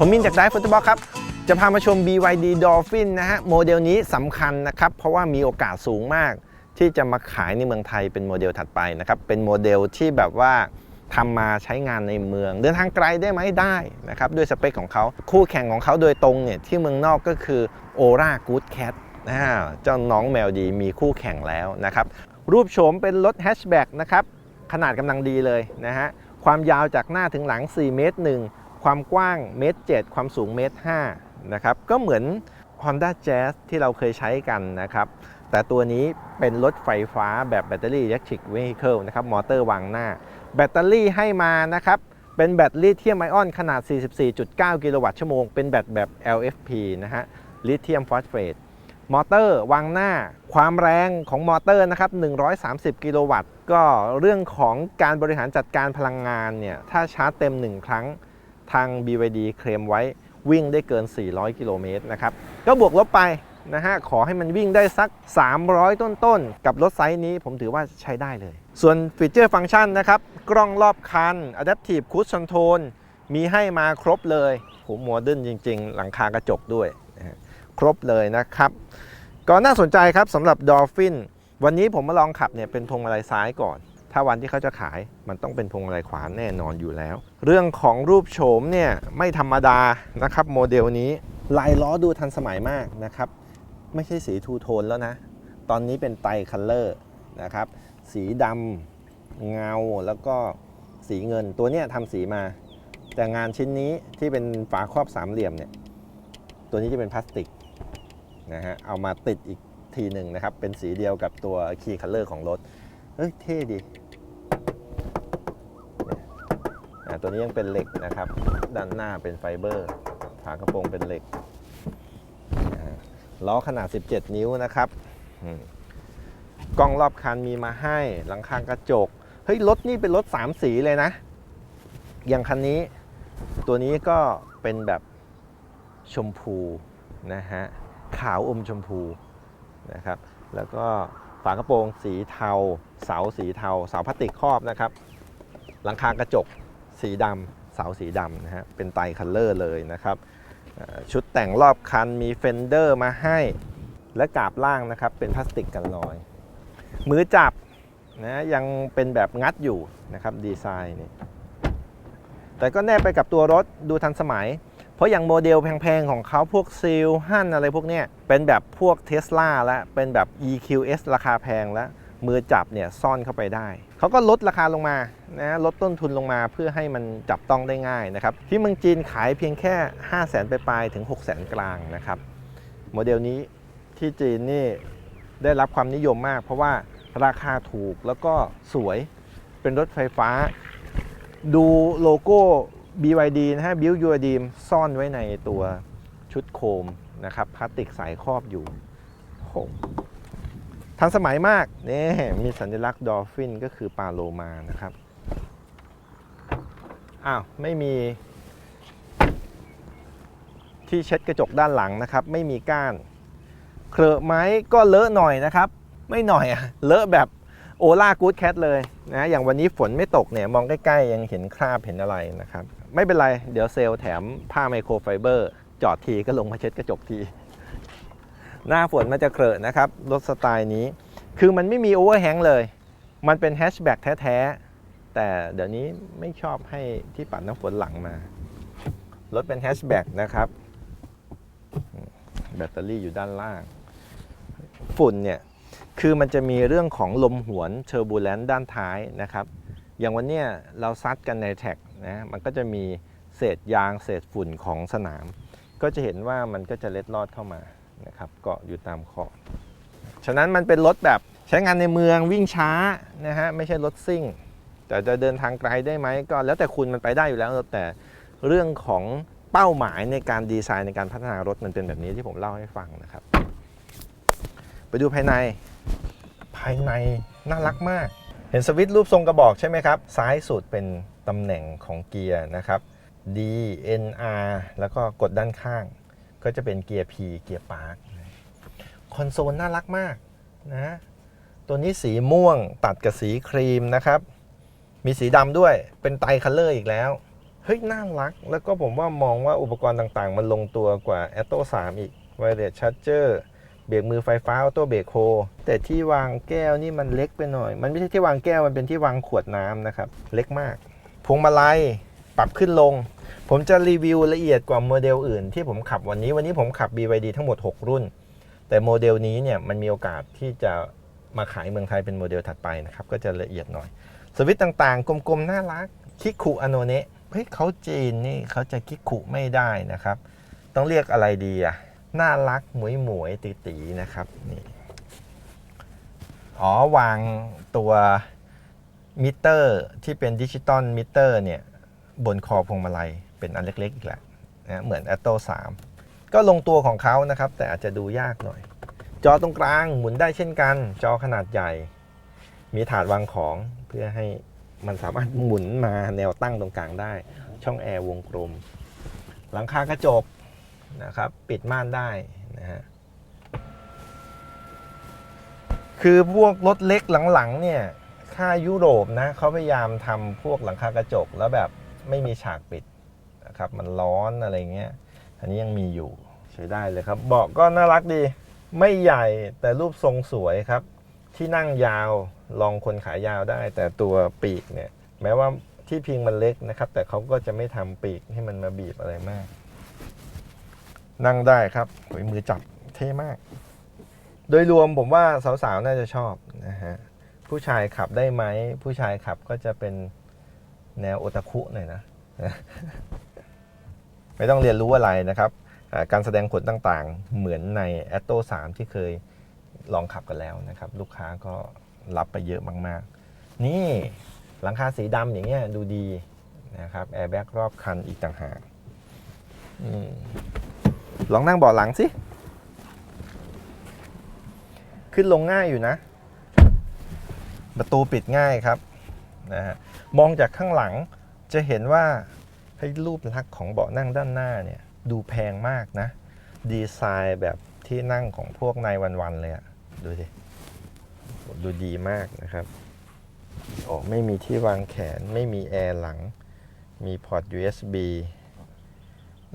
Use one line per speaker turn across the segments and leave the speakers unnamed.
ผมมินจากไดฟุตบอลครับ จะพามาชม BYD Dolphin นะฮะ โมเดลนี้สำคัญนะครับ เพราะว่ามีโอกาสสูงมาก ที่จะมาขายในเมืองไทยเป็นโมเดลถัดไปนะครับ เป็นโมเดลที่แบบว่าทำมาใช้งานในเมือง เดินทางไกลได้ไหมได้นะครับ ด้วยสเปคของเขา คู่แข่งของเขาโดยตรงเนี่ย ที่เมืองนอกก็คือ Ora Good Cat นะเจ้าน้องแมวดีมีคู่แข่งแล้วนะครับ รูปโฉมเป็นรถแฮชแบ็กนะครับ ขนาดกำลังดีเลยนะฮะ ความยาวจากหน้าถึงหลัง 4 เมตร1 ความกว้างเมตร7ความสูงเมตร5นะครับก็เหมือน Honda Jazz ที่เราเคยใช้กันนะครับแต่ตัวนี้เป็นรถไฟฟ้าแบบแบตเตอรี่ Electric Vehicle นะครับมอเตอร์วางหน้า แบตเตอรี่ให้มานะครับเป็นแบตลิเธียมไอออนขนาด 44.9 กิโลวัตต์ชั่วโมง เป็นแบตแบบ LFP นะฮะลิเธียมฟอสเฟตมอเตอร์วางหน้า ความแรงของมอเตอร์นะครับ 130 กิโลวัตต์ ก็เรื่องของการบริหารจัดการพลังงานเนี่ย ถ้าชาร์จเต็ม 1 ครั้ง ทาง BYD เคลมไว้วิ่งได้เกิน 400 กิโลเมตรนะครับ ก็บวกลบไปนะฮะ ขอให้มันวิ่งได้สัก 300 ต้นๆ กับรถไซส์นี้ผมถือว่าใช้ได้เลย ส่วนฟีเจอร์ฟังก์ชันนะครับ กล้องรอบคัน Adaptive Cruise Control มีให้มาครบเลยโหโมเดิร์นจริง ๆ หลังคากระจกด้วย ครบเลยนะครับ ก็น่าสนใจครับสำหรับ Dolphin วันนี้ผมมาลองขับเนี่ยเป็นพวงมาลัยซ้ายก่อน ถ้าวันที่เขาจะขายมันต้องเป็นพวงมาลัยขวาแน่นอนอยู่แล้ว เรื่องของรูปโฉมเนี่ยไม่ธรรมดานะครับโมเดลนี้ลายล้อดูทันสมัยมากนะครับ ไม่ใช่สีทูโทนแล้วนะ ตอนนี้เป็นไตรคัลเลอร์นะครับ สีดำเงาแล้วก็สีเงินตัวเนี้ยทำสีมา แต่งานชิ้นนี้ที่เป็นฝาครอบสามเหลี่ยมเนี่ยตัวนี้จะเป็นพลาสติกนะฮะเอามาติดอีกทีหนึ่งนะครับ เป็นสีเดียวกับตัวคีย์คัลเลอร์ของรถเฮ้ยเท่ดีเนี่ยอ่า ตัวนี้ยังเป็นเหล็กนะครับ ด้านหน้าเป็นไฟเบอร์ ฝากระโปรงเป็นเหล็กล้อขนาด 17 นิ้วนะครับกล้องรอบคันมีมาให้หลังคากระจก เฮ้ยรถนี่เป็นรถ 3 สีเลยนะ อย่างคันนี้ ตัวนี้ก็เป็นแบบชมพูนะฮะขาวอมชมพูนะครับ แล้วก็ฝากระโปรงสีเทา เสาสีเทา เสาพลาสติกครอบนะครับ หลังคากระจก สีดำเสาสีดำนะฮะเป็นไตคัลเลอร์เลยนะครับชุดแต่งรอบคันมีเฟนเดอร์มาให้และกาบล่างนะครับเป็นพลาสติกกันรอย มือจับนะยังเป็นแบบงัดอยู่นะครับดีไซน์นี่แต่ก็แนบไปกับตัวรถดูทันสมัย เพราะอย่างโมเดลแพงๆ ของเขาพวกซีลฮั่นอะไรพวกเนี้ยเป็นแบบพวกเท s l a แล้วเป็นแบบ EQS ราคาแพงแล้ว มือจับเนี่ยซ่อนเข้าไปได้ เขาก็ลดราคาลงมานะลดต้นทุนลงมาเพื่อให้มันจับต้องได้ง่ายนะครับ ที่เมืองจีนขายเพียงแค่ 5 0 0 0 0 0ไปปลายๆถึง 6 0 0 0 0 0กลางนะครับโมเดลนี้ที่จีนนี่ได้รับความนิยมมาก เพราะว่าราคาถูกแล้วก็สวยเป็นรถไฟฟ้า ดูโลโก้ BYD นะฮะ Build Your Dream ซ่อนไว้ในตัวชุดโคมนะครับพลาสติกใสครอบอยู่โอ้โห ทันสมัยมากนี่มีสัญลักษณ์ดอลฟินก็คือปลาโลมานะครับ อ้าว ไม่มี ที่เช็ดกระจกด้านหลังนะครับ ไม่มีก้าน เครอะไหมก็เลอะหน่อยนะครับ ไม่หน่อยอะเลอะแบบโอล่ากู๊ดแคทเลยนะอย่างวันนี้ฝนไม่ตกเนี่ย มองใกล้ๆ ยังเห็นคราบเห็นอะไรนะครับ ไม่เป็นไร เดี๋ยวเซลล์แถมผ้าไมโครไฟเบอร์ จอดทีก็ลงมาเช็ดกระจกที หน้าฝนมันจะเครอะนะครับ รถสไตล์นี้ คือมันไม่มีโอเวอร์แฮงเลย มันเป็นแฮชแบ็กแท้ ๆ แต่เดี๋ยวนี้ไม่ชอบให้ที่ปัดน้ำฝนหลังมา รถเป็นแฮชแบ็กนะครับ แบตเตอรี่อยู่ด้านล่าง ฝุ่นเนี่ย คือมันจะมีเรื่องของลมหวนเทอร์บูเลนด้านท้ายนะครับ อย่างวันเนี้ยเราซัดกันในแท็กนะ มันก็จะมีเศษยางเศษฝุ่นของสนาม ก็จะเห็นว่ามันก็จะเล็ดลอดเข้ามา นะครับเกาะอยู่ตามขอบฉะนั้นมันเป็นรถแบบใช้งานในเมืองวิ่งช้านะฮะไม่ใช่รถซิ่ง แต่จะเดินทางไกลได้ไหมก็แล้วแต่คุณมันไปได้อยู่แล้วแต่เรื่องของเป้าหมายในการดีไซน์ในการพัฒนารถมันเป็นแบบนี้ที่ผมเล่าให้ฟังนะครับ ไปดูภายในภายในน่ารักมาก เห็นสวิตช์รูปทรงกระบอกใช่ไหมครับ ซ้ายสุดเป็นตำแหน่งของเกียร์นะครับ D N R แล้วก็กดด้านข้าง ก็จะเป็นเกียร์ P เกียร์ปาร์คคอนโซลน่ารักมากนะ ตัวนี้สีม่วงตัดกับสีครีมนะครับ มีสีดำด้วยเป็นไตคัลเลอร์อีกแล้ว เฮ้ย น่ารัก แล้วก็ผมว่ามองว่าอุปกรณ์ต่างๆ มันลงตัวกว่า a t o 3อีก Wireless Charger เบรกมือไฟฟ้าออโต้เบรกโฮแต่ที่วางแก้วนี่มันเล็กไปหน่อย มันไม่ใช่ที่วางแก้วมันเป็นที่วางขวดน้ำนะครับ เล็กมาก พวงมาลัยปรับขึ้นลง ผมจะรีวิวละเอียดกว่าโมเดลอื่นที่ผมขับวันนี้วันนี้ผมขับ BYD ทั้งหมด 6 รุ่น แต่โมเดลนี้เนี่ยมันมีโอกาสที่จะมาขายเมืองไทยเป็นโมเดลถัดไปนะครับ ก็จะละเอียดหน่อย สวิตต่างๆ กลมๆ น่ารัก คิคุอโนเนะเฮ้ยเขาจีนนี่เขาจะคิคุไม่ได้นะครับ ต้องเรียกอะไรดีอะน่ารักหมวยหมวยตีตีนะครับนี่อ๋อวางตัวมิเตอร์ที่เป็นดิจิตอลมิเตอร์เนี่ย บนคอพวงมาลัยเป็นอันเล็ก ๆ อีกแหละนะเหมือน a t o 3ก็ลงตัวของเขานะครับ แต่อาจจะดูยากหน่อย จอตรงกลางหมุนได้เช่นกัน จอขนาดใหญ่ มีถาดวางของเพื่อให้มันสามารถหมุนมาแนวตั้งตรงกลางได้ ช่องแอร์วงกลม หลังคากระจกนะครับ ปิดม่านได้นะฮะคือพวกรถเล็กหลังๆเนี่ยค่ายุโรปนะเขาพยายามทำพวกหลังคากระจกแล้วแบบ ไม่มีฉากปิดนะครับมันร้อนอะไรเงี้ยอันนี้ยังมีอยู่ใช้ได้เลยครับเบาะก็น่ารักดี ไม่ใหญ่แต่รูปทรงสวยครับ ที่นั่งยาวลองคนขายาวได้ แต่ตัวปีกเนี่ยแม้ว่าที่พิงมันเล็กนะครับ แต่เขาก็จะไม่ทำปีกให้มันมาบีบอะไรมาก นั่งได้ครับโอ้ยมือจับเท่มาก โดยรวมผมว่าสาวๆน่าจะชอบนะฮะผู้ชายขับได้ไหม ผู้ชายขับก็จะเป็น แนวโอตาคุหน่อยนะ ไม่ต้องเรียนรู้อะไรนะครับ การแสดงผลต่างๆ เหมือนใน a t t o 3 ที่เคยลองขับกันแล้วนะครับ ลูกค้าก็รับไปเยอะมากๆ นี่หลังคาสีดำอย่างเงี้ยดูดีนะครับแอร์แบ็กรอบคันอีกต่างหากลองนั่งเบาะหลังสิ ขึ้นลงง่ายอยู่นะ ประตูปิดง่ายครับนะฮะ มองจากข้างหลังจะเห็นว่าให้รูปลักษณ์ของเบาะนั่งด้านหน้าเนี่ยดูแพงมากนะ ดีไซน์แบบที่นั่งของพวกนายวันๆเลยอะดูสิดูดีมากนะครับโอ้ไม่มีที่วางแขนไม่มีแอร์หลัง มีพอร์ต USB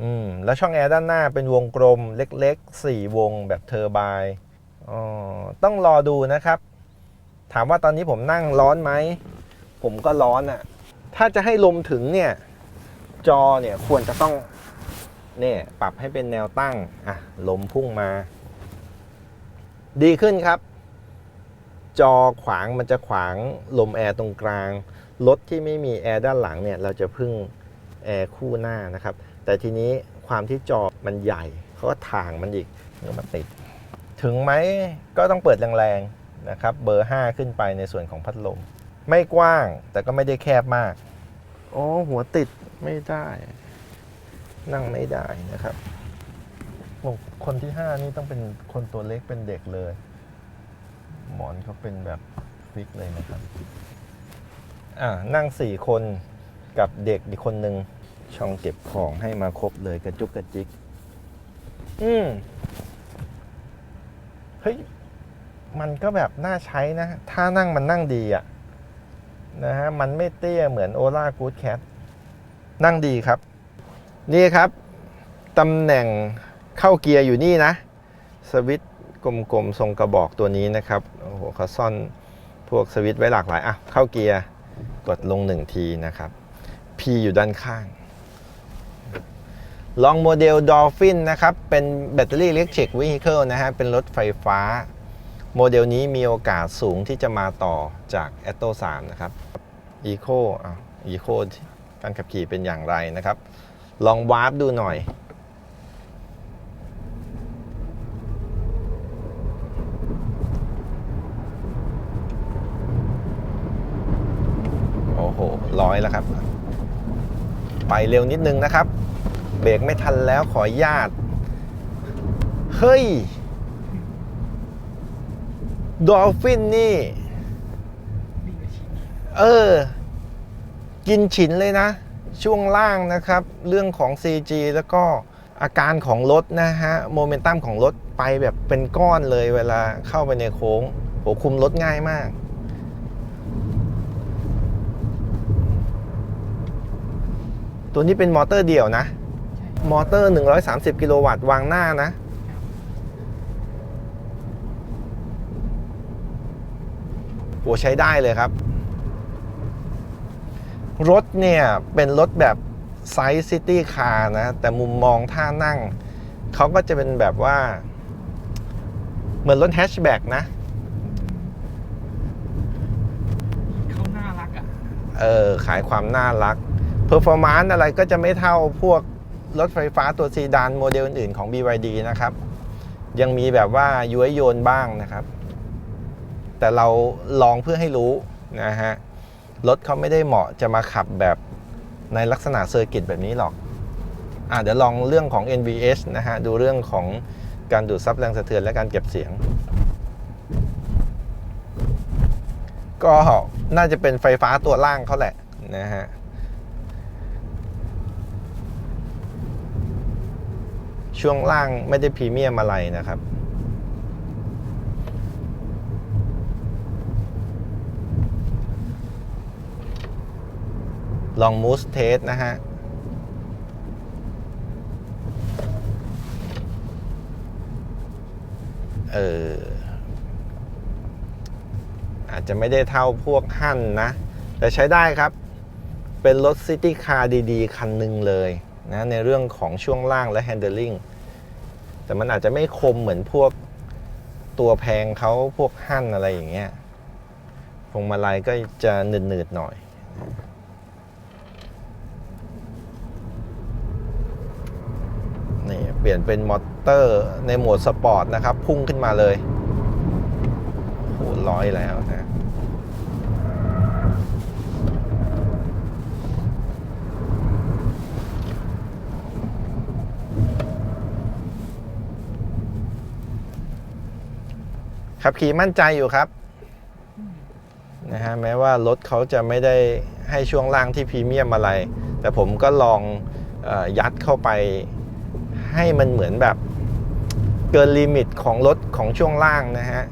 อืมแล้วช่องแอร์ด้านหน้าเป็นวงกลมเล็กๆ 4 วงแบบเทอร์ไบน์อ๋อต้องรอดูนะครับ ถามว่าตอนนี้ผมนั่งร้อนไหม ผมก็ร้อนอะ่ะ ถ้าจะให้ลมถึงเนี่ย จอเนี่ยควรจะต้องเนี่ยปรับให้เป็นแนวตั้ง อะ ลมพุ่งมา ดีขึ้นครับ จอขวางมันจะขวางลมแอร์ตรงกลาง รถที่ไม่มีแอร์ด้านหลังเนี่ย เราจะพึ่งแอร์คู่หน้านะครับ แต่ทีนี้ความที่จอมันใหญ่เขาก็ถ่างมันอีกก็มาติด ถึงไหมก็ต้องเปิดแรงๆนะครับ เบอร์ 5 ขึ้นไปในส่วนของพัดลม ไม่กว้างแต่ก็ไม่ได้แคบมากโอ้หัวติดไม่ได้ นั่งไม่ได้นะครับโอ้คนที่5นี่ต้องเป็นคนตัวเล็กเป็นเด็กเลย หมอนเขาเป็นแบบฟิกเลยนะครับอ่านั่ง4คนกับเด็กอีกคนหนึ่งช่องเก็บของให้มาครบเลยกระจุกกระจิก อืมเฮ้ย มันก็แบบน่าใช้นะ ถ้านั่งมันนั่งดีอะ นะฮะมันไม่เตี้ยเหมือนโอล่ากูดแคทนั่งดีครับ นี่ครับตำแหน่งเข้าเกียร์อยู่นี่นะ สวิตช์กลมๆทรงกระบอกตัวนี้นะครับโอ้โหเขาซ่อนพวกสวิตช์ไว้หลากหลายอะเข้าเกียร์กดลงหนึ่งทีนะครับ P อยู่ด้านข้างลองโมเดล Dolphin นะครับ เป็นแบตเตอรี่ Electric Vehicle นะฮะ เป็นรถไฟฟ้า โมเดลนี้มีโอกาสสูงที่จะมาต่อจาก a t t o 3 นะครับ Eco อะ Eco การขับขี่เป็นอย่างไรนะครับ ลองวาร์ปดูหน่อย โอ้โห ร้อยแล้วครับ ไปเร็วนิดนึงนะครับ เบรกไม่ทันแล้วขออนุญาต เฮ้ย ดอลฟินนี่ เออ กินฉินเลยนะ ช่วงล่างนะครับ เรื่องของ CG แล้วก็อาการของรถนะฮะ โมเมนตัมของรถไปแบบเป็นก้อนเลยเวลาเข้าไปในโค้งโหคุมรถง่ายมาก ตัวนี้เป็นมอเตอร์เดี่ยวนะ มอเตอร์ 130 กิโลวัตต์วางหน้านะ โหใช้ได้เลยครับ รถเนี่ย เป็นรถแบบไซส์ซิตี้คาร์นะ แต่มุมมองท่านั่ง เขาก็จะเป็นแบบว่า เหมือนรถแฮชแบ็กนะ
เขาน่ารักอะ
เออ ขายความน่ารักเพอร์ฟอร์มานซ์อะไรก็จะไม่เท่าพวกรถไฟฟ้าตัวซีดานโมเดลอื่นๆของ BYD นะครับ ยังมีแบบว่าย้วยโยนบ้างนะครับ แต่เราลองเพื่อให้รู้นะฮะรถเขาไม่ได้เหมาะจะมาขับแบบในลักษณะเซอร์กิตแบบนี้หรอกอะเดี๋ยวลองเรื่องของ NVH นะฮะดูเรื่องของการดูดซับแรงสะเทือนและการเก็บเสียง ก็น่าจะเป็นไฟฟ้าตัวล่างเขาแหละนะฮะช่วงล่างไม่ได้พรีเมียมอะไรนะครับ ลองมูสเทสนะฮะ เออ อาจจะไม่ได้เท่าพวกหั่นนะ แต่ใช้ได้ครับ เป็นรถซิตี้คาร์ดี ๆ คันหนึ่งเลยนะ ในเรื่องของช่วงล่างและ handling แต่มันอาจจะไม่คมเหมือนพวกตัวแพงเขาพวกหั่นอะไรอย่างเงี้ยพวงมาลัยก็จะหนืดๆหน่อย นเปลี่ยนเป็นมอเตอร์ในโหมดสปอร์ตนะครับ พุ่งขึ้นมาเลยโหร้อยแล้วนะขับขี่มั่นใจอยู่ครับนะฮะแม้ว่ารถเขาจะไม่ได้ให้ช่วงล่างที่พรีเมียมอะไร แต่ผมก็ลองออยัดเข้าไป ให้มันเหมือนแบบเกินลิมิตของรถของช่วงล่างนะฮะ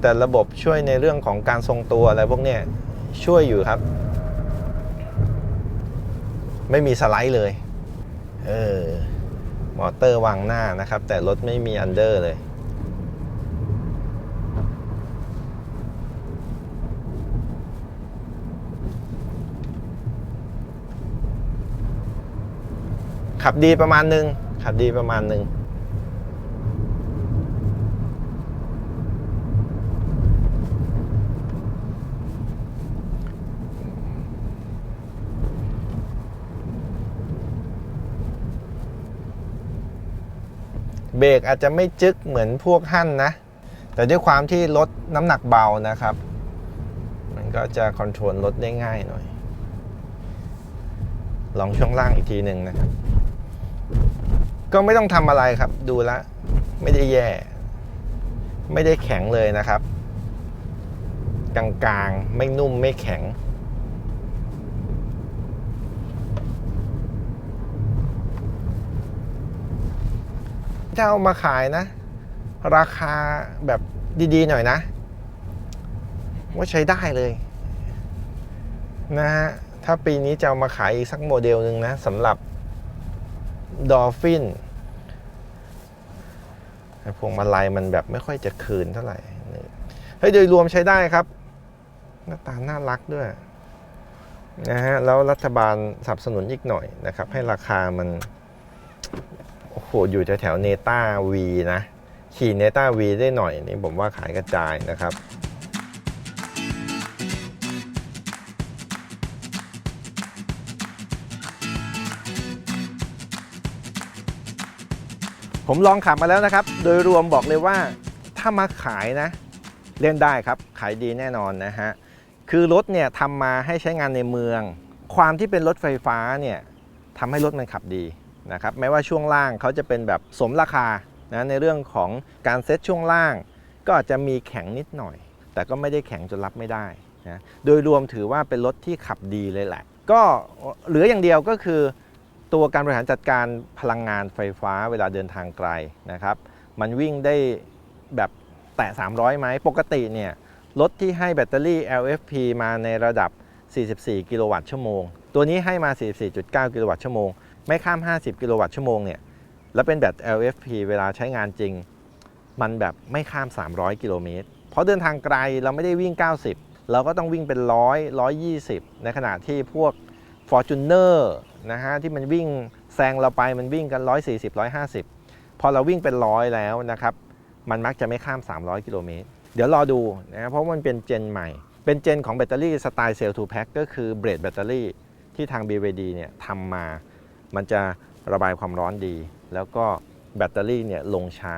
แต่ระบบช่วยในเรื่องของการทรงตัวอะไรพวกเนี้ยช่วยอยู่ครับ ไม่มีสไลด์เลย เออ มอเตอร์วางหน้านะครับ แต่รถไม่มีอันเดอร์เลยขับดีประมาณหนึ่ง ขับดีประมาณหนึ่งเบรกอาจจะไม่จึกเหมือนพวกหั่นนะ แต่ด้วยความที่รถน้ำหนักเบานะครับ มันก็จะคอนโทรลรถได้ง่ายหน่อย ลองช่วงล่างอีกทีหนึ่งนะครับ ก็ไม่ต้องทำอะไรครับ ดูแลไม่ได้แย่ ไม่ได้แข็งเลยนะครับ กลางๆ ไม่นุ่มไม่แข็ง ถ้าเอามาขายนะ ราคาแบบดีๆหน่อยนะ ว่าใช้ได้เลยนะฮะถ้าปีนี้จะเอามาขายอีกสักโมเดลหนึ่งนะสำหรับ ดอ l ฟินพวงมาลัยมันแบบไม่ค่อยจะคืนเท่าไหร่เฮ้ยโดยรวมใช้ได้ครับ หน้าตาน่ารักด้วยนะฮะแล้วรัฐบาลสนับสนุนอีกหน่อยนะครับ ให้ราคามันโอ้โหอยู่แถวๆเนต้าวีนะ ขี่เนต้าวีได้หน่อยนี่ผมว่าขายกระจายนะครับ ผมลองขับมาแล้วนะครับ โดยรวมบอกเลยว่าถ้ามาขายนะเล่นได้ครับ ขายดีแน่นอนนะฮะ คือรถเนี่ยทำมาให้ใช้งานในเมือง ความที่เป็นรถไฟฟ้าเนี่ยทำให้รถมันขับดีนะครับแม้ว่าช่วงล่างเขาจะเป็นแบบสมราคานะในเรื่องของการเซ็ตช่วงล่าง ก็อาจจะมีแข็งนิดหน่อย แต่ก็ไม่ได้แข็งจนรับไม่ได้นะโดยรวมถือว่าเป็นรถที่ขับดีเลยแหละ ก็เหลืออย่างเดียวก็คือ ตัวการบริหารจัดการพลังงานไฟฟ้าเวลาเดินทางไกลนะครับ มันวิ่งได้แบบแตะ 300 ไหม ปกติเนี่ยรถที่ให้แบตเตอรี่ LFP มาในระดับ 44 กิโลวัตต์ชั่วโมง ตัวนี้ให้มา 44.9 กิโลวัตต์ชั่วโมง ไม่ข้าม 50 กิโลวัตต์ชั่วโมงเนี่ย แล้วเป็นแบต LFP เวลาใช้งานจริง มันแบบไม่ข้าม 300 กิโลเมตร เพราะเดินทางไกลเราไม่ได้วิ่ง 90 เราก็ต้องวิ่งเป็นร้อย120 ในขณะที่พวก Fortuner นะฮะที่มันวิ่งแซงเราไปมันวิ่งกัน 140 150 พอเราวิ่งเป็นร้อยแล้วนะครับ มันมักจะไม่ข้าม 300 กิโลเมตร เดี๋ยวรอดูนะครับเพราะมันเป็นเจนใหม่ เป็นเจนของแบตเตอรี่สไตล์เซลล์ทูแพ็คก็คือเบรดแบตเตอรี่ที่ทาง BVD เนี่ยทำมา มันจะระบายความร้อนดี แล้วก็แบตเตอรี่เนี่ยลงช้า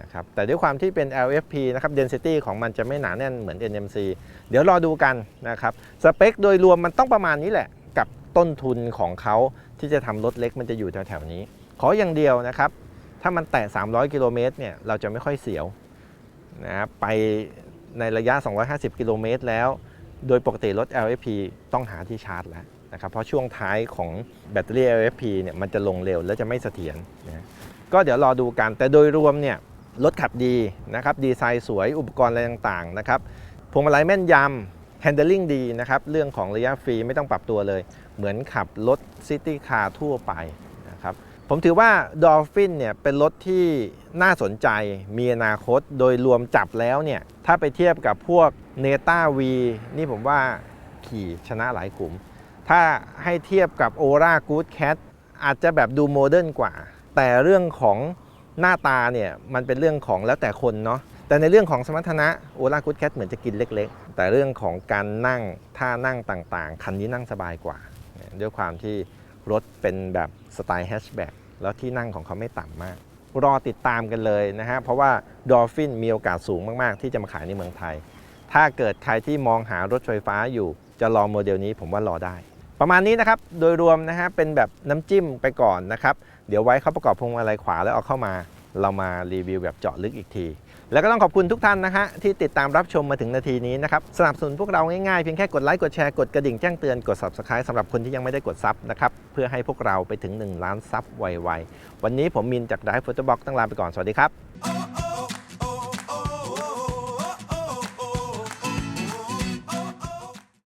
นะครับแต่ด้วยความที่เป็น LFP นะครับ density ของมันจะไม่หนาแน่นเหมือน NMC เดี๋ยวรอดูกันนะครับ สเปคโดยรวมมันต้องประมาณนี้แหละ กับ ต้นทุนของเขาที่จะทำรถเล็กมันจะอยู่แถวๆนี้ ขออย่างเดียวนะครับ ถ้ามันแตะ 300 กิโลเมตรเนี่ยเราจะไม่ค่อยเสียวนะครับไปในระยะ 250 กิโลเมตรแล้ว โดยปกติรถ LFP ต้องหาที่ชาร์จแล้วนะครับเพราะช่วงท้ายของแบตเตอรี่ LFP เนี่ยมันจะลงเร็วและจะไม่เสถียรนะก็เดี๋ยวรอดูกันแต่โดยรวมเนี่ยรถขับดีนะครับดีไซน์สวยอุปกรณ์อะไรต่างๆนะครับพวงมาลัยแม่นยำ handling ดีนะครับ เรื่องของระยะฟรีไม่ต้องปรับตัวเลย เหมือนขับรถซิตี้คาร์ทั่วไปนะครับ ผมถือว่า Dolphin เนี่ยเป็นรถที่น่าสนใจมีอนาคตโดยรวมจับแล้วเนี่ย ถ้าไปเทียบกับพวก n e t a V นี่ผมว่าขี่ชนะหลายขุม ถ้าให้เทียบกับ Ora Good Cat อาจจะแบบดูโมเดิร์นกว่า แต่เรื่องของหน้าตาเนี่ยมันเป็นเรื่องของแล้วแต่คนเนาะแต่ในเรื่องของสมรรถนะ Ora Good Cat เหมือนจะกินเล็กๆ แต่เรื่องของการนั่งท่านั่งต่างๆ คันนี้นั่งสบายกว่า ด้วยความที่รถเป็นแบบสไตล์แฮชแบ็กแล้วที่นั่งของเขาไม่ต่ำมาก รอติดตามกันเลยนะฮะ เพราะว่า Dolphin มีโอกาสสูงมากๆ ที่จะมาขายในเมืองไทย ถ้าเกิดใครที่มองหารถไฟฟ้าอยู่จะรอโมเดลนี้ผมว่ารอได้ ประมาณนี้นะครับ โดยรวมนะฮะเป็นแบบน้ำจิ้มไปก่อนนะครับ เดี๋ยวไว้เขาประกอบพวงมาลัยขวาแล้วเอาเข้ามา เรามารีวิวแบบเจาะลึกอีกที แล้วก็ต้องขอบคุณทุกท่านนะฮะที่ติดตามรับชมมาถึงนาทีนี้นะครับสนับสนุนพวกเราง่ายๆเพียงแค่กดไลค์กดแชร์กดกระดิ่งแจ้งเตือนกด subscribe สำหรับคนที่ยังไม่ได้กดซับนะครับเพื่อให้พวกเราไปถึง 1 ล้านซับไวๆวันนี้ผมมินจากไดฟ์โฟโต้บ็อกต้องลาไปก่อนสวัสดีครับ